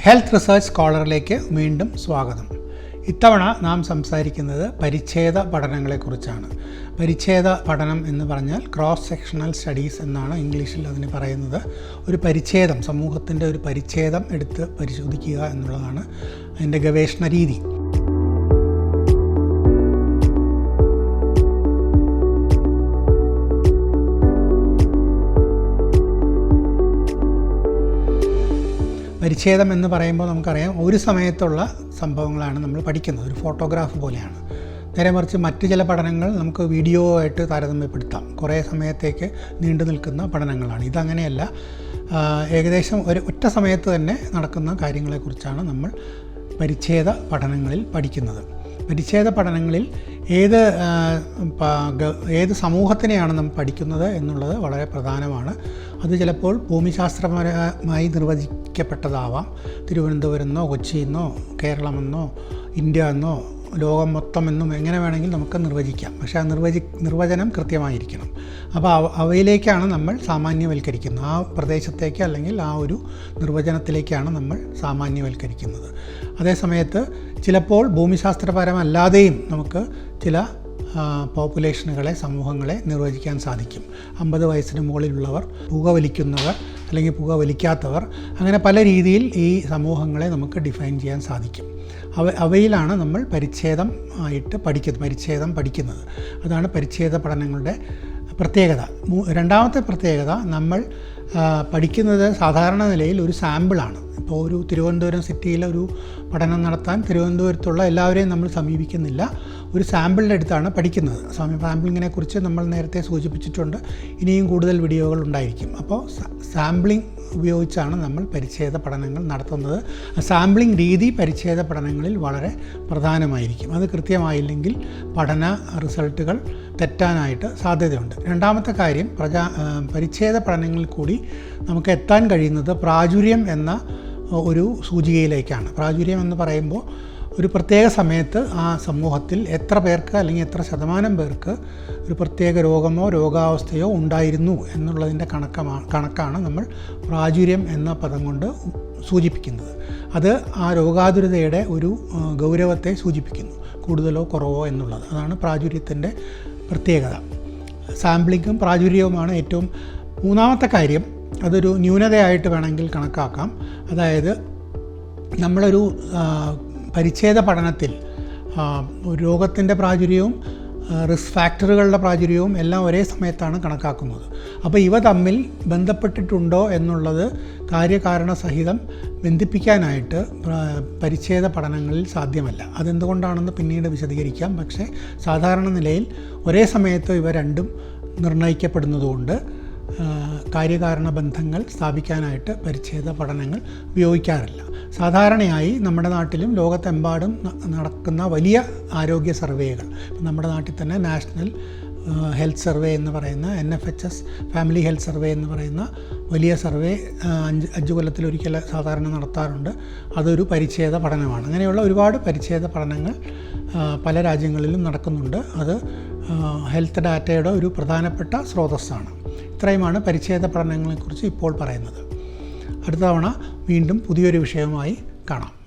Health research സ്കോളറിലേക്ക് വീണ്ടും സ്വാഗതം. ഇത്തവണ നാം സംസാരിക്കുന്നത് പരിച്ഛേദ പഠനങ്ങളെക്കുറിച്ചാണ്. പരിച്ഛേദ പഠനം എന്ന് പറഞ്ഞാൽ ക്രോസ് സെക്ഷണൽ സ്റ്റഡീസ് എന്നാണ് ഇംഗ്ലീഷിൽ അതിന് പറയുന്നത്. ഒരു പരിച്ഛേദം സമൂഹത്തിന്റെ ഒരു പരിച്ഛേദം എടുത്ത് പരിശോധിക്കുക എന്നുള്ളതാണ് അതിന്റെ ഗവേഷണ രീതി പരിച്ഛേദം എന്ന് പറയുമ്പോൾ നമുക്കറിയാം ഒരു സമയത്തുള്ള സംഭവങ്ങളാണ് നമ്മൾ പഠിക്കുന്നത്. ഒരു ഫോട്ടോഗ്രാഫ് പോലെയാണ്. നേരെ മറിച്ച് മറ്റ് ചില പഠനങ്ങൾ നമുക്ക് വീഡിയോ ആയിട്ട് താരതമ്യപ്പെടുത്താം. കുറേ സമയത്തേക്ക് നീണ്ടു നിൽക്കുന്ന പഠനങ്ങളാണ്. ഇതങ്ങനെയല്ല. ഏകദേശം ഒരു ഒറ്റ സമയത്ത് തന്നെ നടക്കുന്ന കാര്യങ്ങളെക്കുറിച്ചാണ് നമ്മൾ പരിച്ഛേദ പഠനങ്ങളിൽ പഠിക്കുന്നത്. പരിച്ഛേദ പഠനങ്ങളിൽ ഏത് ഏത് സമൂഹത്തിനെയാണ് നാം പഠിക്കുന്നത് എന്നുള്ളത് വളരെ പ്രധാനമാണ്. അത് ചിലപ്പോൾ ഭൂമിശാസ്ത്രപരമായി നിർവചിക്കപ്പെട്ടതാവാം. തിരുവനന്തപുരം എന്നോ കൊച്ചിയിൽ നിന്നോ കേരളമെന്നോ ഇന്ത്യ എന്നോ ലോകം മൊത്തം എന്നും എങ്ങനെ വേണമെങ്കിൽ നമുക്ക് നിർവചിക്കാം. പക്ഷേ ആ നിർവചി നിർവചനം കൃത്യമായിരിക്കണം. അപ്പോൾ അവ അവയിലേക്കാണ് നമ്മൾ സാമാന്യവൽക്കരിക്കുന്നത്. ആ പ്രദേശത്തേക്ക് അല്ലെങ്കിൽ ആ ഒരു നിർവചനത്തിലേക്കാണ് നമ്മൾ സാമാന്യവൽക്കരിക്കുന്നത്. അതേസമയത്ത് ചിലപ്പോൾ ഭൂമിശാസ്ത്രപരമല്ലാതെയും നമുക്ക് ചില പോപ്പുലേഷനുകളെ സമൂഹങ്ങളെ നിർവചിക്കാൻ സാധിക്കും. അമ്പത് വയസ്സിന് മുകളിലുള്ളവർ പുകവലിക്കുന്നവർ അല്ലെങ്കിൽ പുകവലിക്കാത്തവർ അങ്ങനെ പല രീതിയിൽ ഈ സമൂഹങ്ങളെ നമുക്ക് ഡിഫൈൻ ചെയ്യാൻ സാധിക്കും. അവ അവയിലാണ് നമ്മൾ പരിച്ഛേദം ആയിട്ട് പഠിക്കുന്നത് പരിച്ഛേദം പഠിക്കുന്നത്. അതാണ് പരിച്ഛേദ പഠനങ്ങളുടെ പ്രത്യേകത. രണ്ടാമത്തെ പ്രത്യേകത നമ്മൾ പഠിക്കുന്നത് സാധാരണ നിലയിൽ ഒരു സാമ്പിളാണ് ഇപ്പോൾ ഒരു തിരുവനന്തപുരം സിറ്റിയിലെ ഒരു പഠനം നടത്താൻ തിരുവനന്തപുരത്തുള്ള എല്ലാവരെയും നമ്മൾ സമീപിക്കുന്നില്ല. ഒരു സാമ്പിളിന്റെ അടുത്താണ് പഠിക്കുന്നത്. സമ- സാമ്പിളിങ്ങിനെ കുറിച്ച് നമ്മൾ നേരത്തെ സൂചിപ്പിച്ചിട്ടുണ്ട്. ഇനിയും കൂടുതൽ വീഡിയോകൾ ഉണ്ടായിരിക്കും. അപ്പോൾ സാമ്പിളിംഗ് ഉപയോഗിച്ചാണ് നമ്മൾ പരിച്ഛേദ പഠനങ്ങൾ നടത്തുന്നത്. സാമ്പിളിംഗ് രീതി പരിച്ഛേദ പഠനങ്ങളിൽ വളരെ പ്രധാനമായിരിക്കും. അത് കൃത്യമായില്ലെങ്കിൽ പഠന റിസൾട്ടുകൾ തെറ്റാനായിട്ട് സാധ്യതയുണ്ട്. രണ്ടാമത്തെ കാര്യം പ്രജാ പരിച്ഛേദ പഠനങ്ങളിൽ കൂടി നമുക്ക് എത്താൻ കഴിയുന്നത് പ്രാചുര്യം എന്ന ഒരു സൂചികയിലേക്കാണ്. പ്രാചുര്യം എന്ന് പറയുമ്പോൾ ഒരു പ്രത്യേക സമയത്ത് ആ സമൂഹത്തിൽ എത്ര പേർക്ക് അല്ലെങ്കിൽ എത്ര ശതമാനം പേർക്ക് ഒരു പ്രത്യേക രോഗമോ രോഗാവസ്ഥയോ ഉണ്ടായിരുന്നു എന്നുള്ളതിന്റെ കണക്കമാണ് കണക്കാണ് നമ്മൾ പ്രാചുര്യം എന്ന പദം കൊണ്ട് സൂചിപ്പിക്കുന്നത്. അത് ആ രോഗാതുരതയുടെ ഒരു ഗൗരവത്തെ സൂചിപ്പിക്കുന്നു. കൂടുതലോ കുറവോ എന്നുള്ളത്. അതാണ് പ്രാചുര്യത്തിന്റെ പ്രത്യേകത. സാമ്പിളിങ്ങും പ്രാചുര്യവുമാണ് ഏറ്റവും മൂന്നാമത്തെ കാര്യം. അതൊരു ന്യൂനതയായിട്ട് വേണമെങ്കിൽ കണക്കാക്കാം. അതായത് നമ്മളൊരു പരിച്ഛേദ പഠനത്തിൽ രോഗത്തിന്റെ പ്രാചുര്യവും റിസ്ക് ഫാക്ടറുകളുടെ പ്രാചുര്യവും എല്ലാം ഒരേ സമയത്താണ് കണക്കാക്കുന്നത്. അപ്പോൾ ഇവ തമ്മിൽ ബന്ധപ്പെട്ടിട്ടുണ്ടോ എന്നുള്ളത് കാര്യകാരണ സഹിതം ബന്ധിപ്പിക്കാനായിട്ട് പരിച്ഛേദ പഠനങ്ങളിൽ സാധ്യമല്ല. അതെന്തുകൊണ്ടാണെന്ന് പിന്നീട് വിശദീകരിക്കാം. പക്ഷേ സാധാരണ നിലയിൽ ഒരേ സമയത്ത് ഇവ രണ്ടും നിർണയിക്കപ്പെടുന്നതുകൊണ്ട് കാര്യകാരണ ബന്ധങ്ങൾ സ്ഥാപിക്കാനായിട്ട് പരിച്ഛേദ പഠനങ്ങൾ ഉപയോഗിക്കാറില്ല. സാധാരണയായി നമ്മുടെ നാട്ടിലും ലോകത്തെമ്പാടും നടക്കുന്ന വലിയ ആരോഗ്യ സർവേകൾ നമ്മുടെ നാട്ടിൽ തന്നെ നാഷണൽ ഹെൽത്ത് സർവേ എന്ന് പറയുന്ന N F H S family health survey എന്ന് പറയുന്ന വലിയ സർവേ അഞ്ച് അഞ്ച് കൊല്ലത്തിലൊരിക്കൽ സാധാരണ നടത്താറുണ്ട്. അതൊരു പരിച്ഛേദ പഠനമാണ്. അങ്ങനെയുള്ള ഒരുപാട് പരിച്ഛേദ പഠനങ്ങൾ പല രാജ്യങ്ങളിലും നടക്കുന്നുണ്ട്. അത് ഹെൽത്ത് ഡാറ്റയുടെ ഒരു പ്രധാനപ്പെട്ട സ്രോതസ്സാണ്. ഇത്രയുമാണ് പരിച്ഛേദ പഠനങ്ങളെക്കുറിച്ച് ഇപ്പോൾ പറയുന്നത്. അടുത്ത തവണ വീണ്ടും പുതിയൊരു വിഷയവുമായി കാണാം.